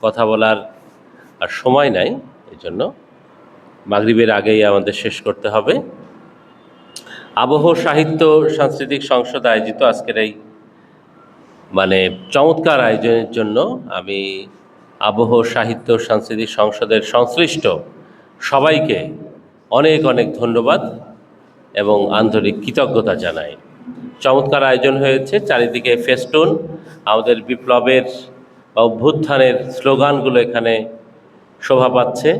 কথা বলার আর সময় নাই এই জন্য মাগরিবের আগেই আমাদের শেষ করতে হবে। আবহ সাহিত্য সাংস্কৃতিক সংসদ আয়োজিত আজকের এই মানে চমৎকার আয়োজনের জন্য আমি আবহ সাহিত্য সাংস্কৃতিক সংসদের সংশ্লিষ্ট সবাইকে অনেক অনেক ধন্যবাদ এবং আন্তরিক কৃতজ্ঞতা জানাই। চমৎকার আয়োজন হয়েছে, চারিদিকে ফেস্টুন, আমাদের বিপ্লবের বা অভ্যুত্থানের স্লোগানগুলো এখানে শোভা পাচ্ছে।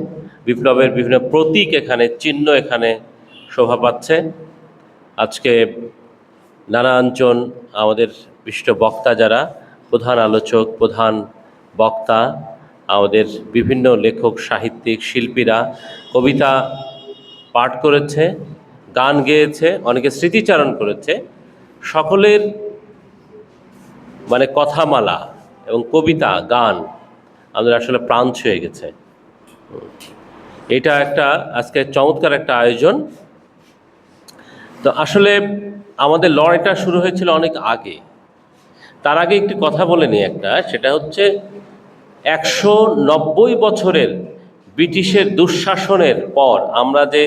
বিপ্লবের বিভিন্ন প্রতীক এখানে, চিহ্ন এখানে শোভা পাচ্ছে। আজকে নানাঞ্চন আমাদের বিশিষ্ট বক্তা যারা, প্রধান আলোচক, প্রধান বক্তা, আমাদের বিভিন্ন লেখক, সাহিত্যিক, শিল্পীরা, কবিতা পাঠ করেছে, গান গেয়েছে, অনেকে স্মৃতিচারণ করেছে। সকলের মানে কথামালা এবং কবিতা, গান, আমাদের আসলে প্রাণ ছুঁয়ে গেছে। এটা একটা আজকে চমৎকার একটা আয়োজন। তো আসলে আমাদের লড়াইটা শুরু হয়েছিল অনেক আগে। তার আগে একটি কথা বলে নিই একটা, সেটা হচ্ছে একশো নব্বই বছরের ব্রিটিশের দুঃশাসনের পর আমরা যে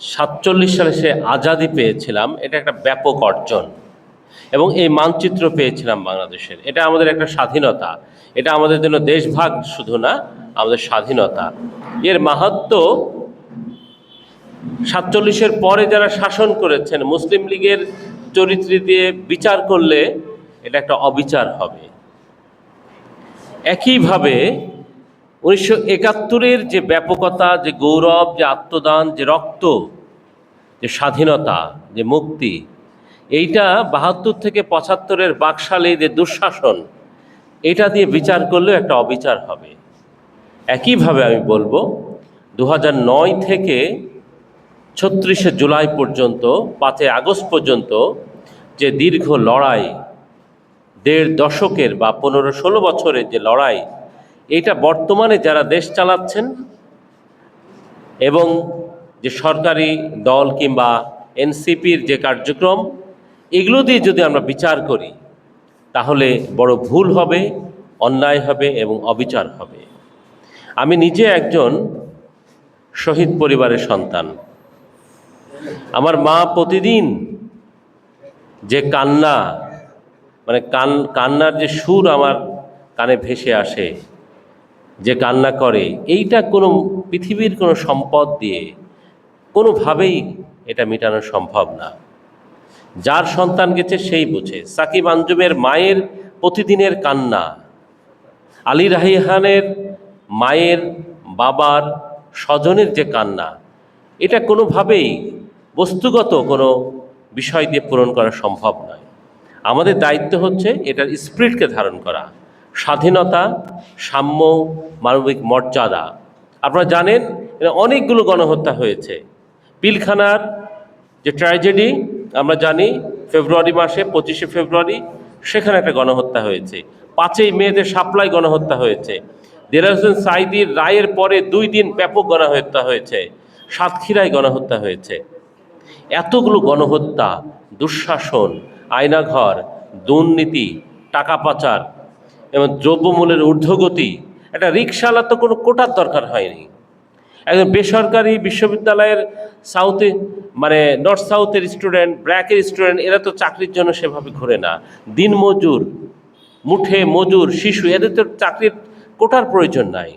সাতচল্লিশ সালে সে আজাদি পেয়েছিলাম, এটা একটা ব্যাপক অর্জন। এবং এই মানচিত্র পেয়েছিলাম বাংলাদেশের। এটা আমাদের একটা স্বাধীনতা। এটা আমাদের জন্য দেশভাগ শুধু না, আমাদের স্বাধীনতা। এর মাহাত্ম সাতচল্লিশের পরে যারা শাসন করেছেন, মুসলিম লীগের চরিত্র দিয়ে বিচার করলে এটা একটা অবিচার হবে। একইভাবে উনিশশো একাত্তরের যে ব্যাপকতা, যে গৌরব, যে আত্মদান, যে রক্ত, যে স্বাধীনতা, যে মুক্তি এইটা বাহাত্তর থেকে পঁচাত্তরের বাকশালে যে দুঃশাসন, এটা দিয়ে বিচার করলেও একটা অবিচার হবে। একইভাবে আমি বলব দু নয় থেকে ছত্রিশে জুলাই পর্যন্ত, পাঁচই আগস্ট পর্যন্ত যে দীর্ঘ লড়াই, দেড় দশকের বা পনেরো ষোলো বছরের যে লড়াই, এটা বর্তমানে যারা দেশ চালাচ্ছেন এবং যে সরকারি দল কিংবা এনসিপির যে কার্যক্রম এগুলো দিয়ে যদি আমরা বিচার করি, তাহলে বড় ভুল হবে, অন্যায় হবে এবং অবিচার হবে। আমি নিজে একজন শহীদ পরিবারের সন্তান। আমার মা প্রতিদিন যে কান্না মানে কান, কান্নার যে সুর আমার কানে ভেসে আসে, যে কান্না করে, এইটা কোনো পৃথিবীর কোনো সম্পদ দিয়ে কোনোভাবেই এটা মেটানো সম্ভব না। যার সন্তান গেছে সেই বুঝে। সাকিব আঞ্জুমের মায়ের প্রতিদিনের কান্না। আলী রাহিহানের মায়ের, বাবার, স্বজনের যে কান্না, এটা কোনোভাবেই বস্তুগত কোনো বিষয় দিয়ে পূরণ করা সম্ভব নয়। আমাদের দায়িত্ব হচ্ছে এটার স্পিরিটকে ধারণ করা। স্বাধীনতা, সাম্য, মানবিক মর্যাদা। আপনারা জানেন অনেকগুলো গণহত্যা হয়েছে। পিলখানার যে ট্র্যাজেডি আমরা জানি ফেব্রুয়ারি মাসে পঁচিশে ফেব্রুয়ারি সেখানে একটা গণহত্যা হয়েছে। পাঁচই মেয়েতে সাপ্লাই গণহত্যা হয়েছে। দেলার হোসেন সাইদির রায়ের পরে দুই দিন ব্যাপক গণহত্যা হয়েছে। সাতক্ষীরায় গণহত্যা হয়েছে। এতগুলো গণহত্যা, দুঃশাসন, আয়নাঘর, দুর্নীতি, টাকা পাচার এবং দ্রব্যমূল্যের ঊর্ধ্বগতি, একটা রিক্সাওয়ালার তো কোনো কোটার দরকার হয়নি। একজন বেসরকারি বিশ্ববিদ্যালয়ের সাউথে মানে নর্থ সাউথের স্টুডেন্ট, ব্র্যাকের স্টুডেন্ট, এরা তো চাকরির জন্য সেভাবে ঘোরে না। দিন মজুর, মুঠে মজুর, শিশু, এদের তো চাকরির কোটার প্রয়োজন নাই।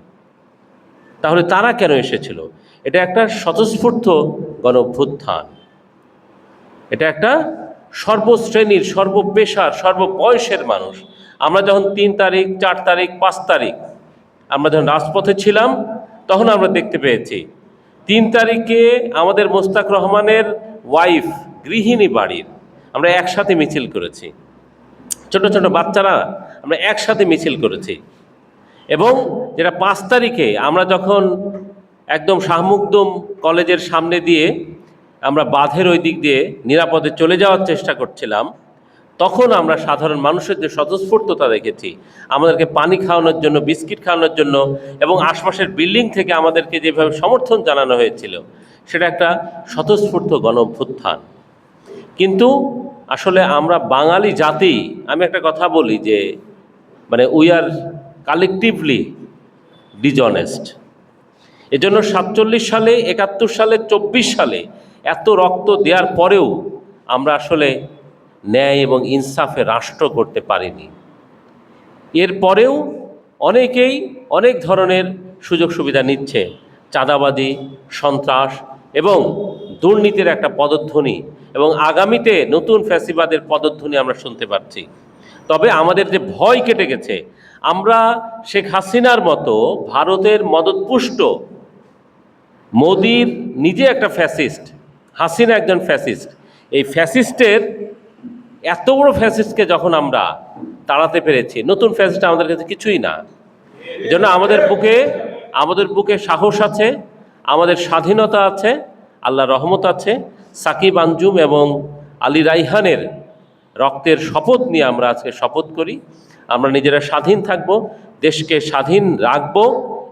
তাহলে তারা কেন এসেছিল? এটা একটা স্বতঃস্ফূর্ত গণ অভ্যুত্থান এটা একটা সর্বশ্রেণীর, সর্বপেশার, সর্ববয়সের মানুষ। আমরা যখন তিন তারিখ, চার তারিখ, পাঁচ তারিখ, আমরা যখন রাজপথে ছিলাম তখন আমরা দেখতে পেয়েছি। তিন তারিখে আমাদের মোস্তাক রহমানের ওয়াইফ গৃহিণী বাড়ির আমরা একসাথে মিছিল করেছি। ছোট ছোট বাচ্চারা আমরা একসাথে মিছিল করেছি। এবং যেটা পাঁচ তারিখে আমরা যখন একদম শাহমুকদম কলেজের সামনে দিয়ে আমরা বাঁধের ওই দিক দিয়ে নিরাপদে চলে যাওয়ার চেষ্টা করছিলাম তখন আমরা সাধারণ মানুষের যে স্বতঃস্ফূর্ততা দেখেছি, আমাদেরকে পানি খাওয়ানোর জন্য, বিস্কিট খাওয়ানোর জন্য এবং আশপাশের বিল্ডিং থেকে আমাদেরকে যেভাবে সমর্থন জানানো হয়েছিল, সেটা একটা স্বতঃস্ফূর্ত গণ অভ্যুত্থান কিন্তু আসলে আমরা বাঙালি জাতি, আমি একটা কথা বলি যে মানে উই আর কালেকটিভলি ডিজনেস্ট এজন্য সাতচল্লিশ সালে, একাত্তর সালে, চব্বিশ সালে এত রক্ত দেওয়ার পরেও আমরা আসলে ন্যায় এবং ইনসাফে রাষ্ট্র করতে পারিনি। এরপরেও অনেকেই অনেক ধরনের সুযোগ সুবিধা নিচ্ছে। চাঁদাবাজি, সন্ত্রাস এবং দুর্নীতির একটা পদধ্বনি এবং আগামীতে নতুন ফ্যাসিবাদের পদধ্বনি আমরা শুনতে পাচ্ছি। তবে আমাদের যে ভয় কেটে গেছে, আমরা শেখ হাসিনার মতো ভারতের মদতপুষ্ট মোদির নিজে একটা ফ্যাসিস্ট, হাসিনা একজন ফ্যাসিস্ট। এই ফ্যাসিস্টের এত বড় ফ্যাসিস্টকে যখন আমরা তাড়াতে পেরেছি, নতুন ফ্যাসিস্ট আমাদের কাছে কিছুই না। এজন্য আমাদের বুকে আমাদের বুকে সাহস আছে, আমাদের স্বাধীনতা আছে, আল্লাহ রহমত আছে। সাকিব আঞ্জুম এবং আলী রাইহানের রক্তের শপথ নিয়ে আমরা আজকে শপথ করি। আমরা নিজেরা স্বাধীন থাকব, দেশকে স্বাধীন রাখব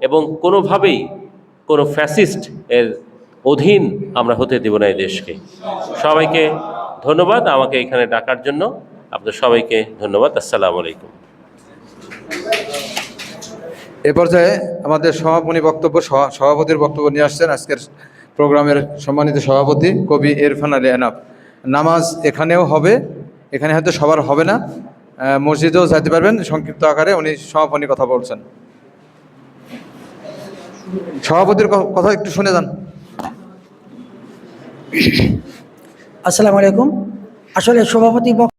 এবং কোনোভাবেই কোনো ফ্যাসিস্ট এর অধীন আমরা হতে দেব না এই দেশকে। সবাইকে ধন্যবাদ আমাকে এখানে ডাকার জন্য। আপনাদের সবাইকে ধন্যবাদ। আসসালামু আলাইকুম। এ পর্যায়ে আমাদের সমাপনী বক্তব্য সভা- সভাপতির বক্তব্য নিয়ে আসছেন আজকের প্রোগ্রামের সম্মানিত সভাপতি কবি এরফান আলী এনাফ নামাজ এখানেও হবে, এখানে হয়তো সবার হবে না। মসজিদেও যাইতে পারবেন, সংক্ষিপ্ত আকারে উনি সমাপনী কথা বলছেন। সভাপতির কথা একটু শুনে যান। আসসালামু আলাইকুম। আসলে সভাপতি